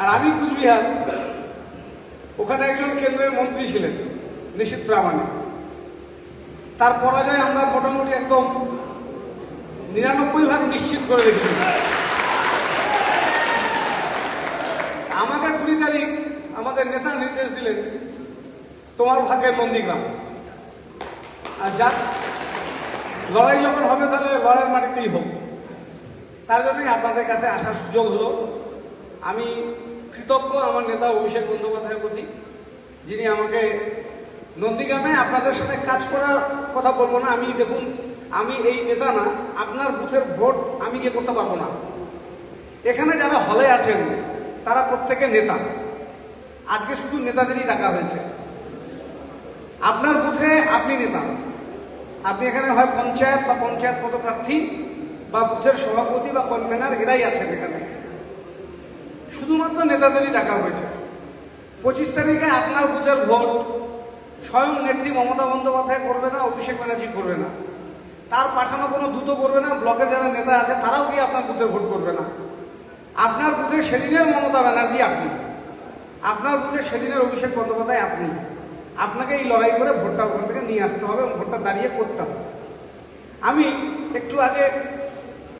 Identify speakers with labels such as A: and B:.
A: আর আমি কুচবিহার। ওখানে একজন কেন্দ্রের মন্ত্রী ছিলেন, নিশীত প্রামাণিক। তার পরাজয় আমরা মোটামুটি একদম নিরানব্বই ভাগ নিশ্চিত করে রেখেছি। আমাকে কুড়ি তারিখ আমাদের নেতা নির্দেশ দিলেন, তোমার ভাগ্যের নন্দীগ্রাম। আর যাক, লড়াই যখন হবে তাহলে লড়াইয়ের মাটিতেই হোক। তার জন্যই আপনাদের কাছে আসার সুযোগ হলো। আমি কৃতজ্ঞ আমার নেতা অভিষেক বন্দ্যোপাধ্যায়ের প্রতি, যিনি আমাকে নন্দীগ্রামে আপনাদের সাথে কাজ করার কথা বলব না। আমি দেখুন, আমি এই নেতা না, আপনার বুথের ভোট আমি গিয়ে করতে পারব না। এখানে যারা হলে আছেন, তারা প্রত্যেকে নেতা। আজকে শুধু নেতাদেরই ডাকা হয়েছে। আপনার বুথে আপনি নেতা। আপনি এখানে হয় পঞ্চায়েত বা পঞ্চায়েত পদপ্রার্থী বা বুথের সভাপতি বা কনভেনার, এরাই আছেন এখানে। শুধুমাত্র নেতাদেরই ডাকা হয়েছে। পঁচিশ তারিখে আপনার বুথের ভোট স্বয়ং নেত্রী মমতা বন্দ্যোপাধ্যায় করবে না, অভিষেক ব্যানার্জি করবে না। তার পাঠানো কোনো দ্রুত করবে না, ব্লকের যারা নেতা আছে তারাও গিয়ে আপনার বুথে ভোট করবে না। আপনার বুথে সেদিনের মমতা ব্যানার্জি আপনি। আপনার বুথে সেদিনের অভিষেক বন্দ্যোপাধ্যায় আপনি। আপনাকে এই লড়াই করে ভোটটা ওখান থেকে নিয়ে আসতে হবে এবং ভোটটা দাঁড়িয়ে করতে হবে। আমি একটু আগে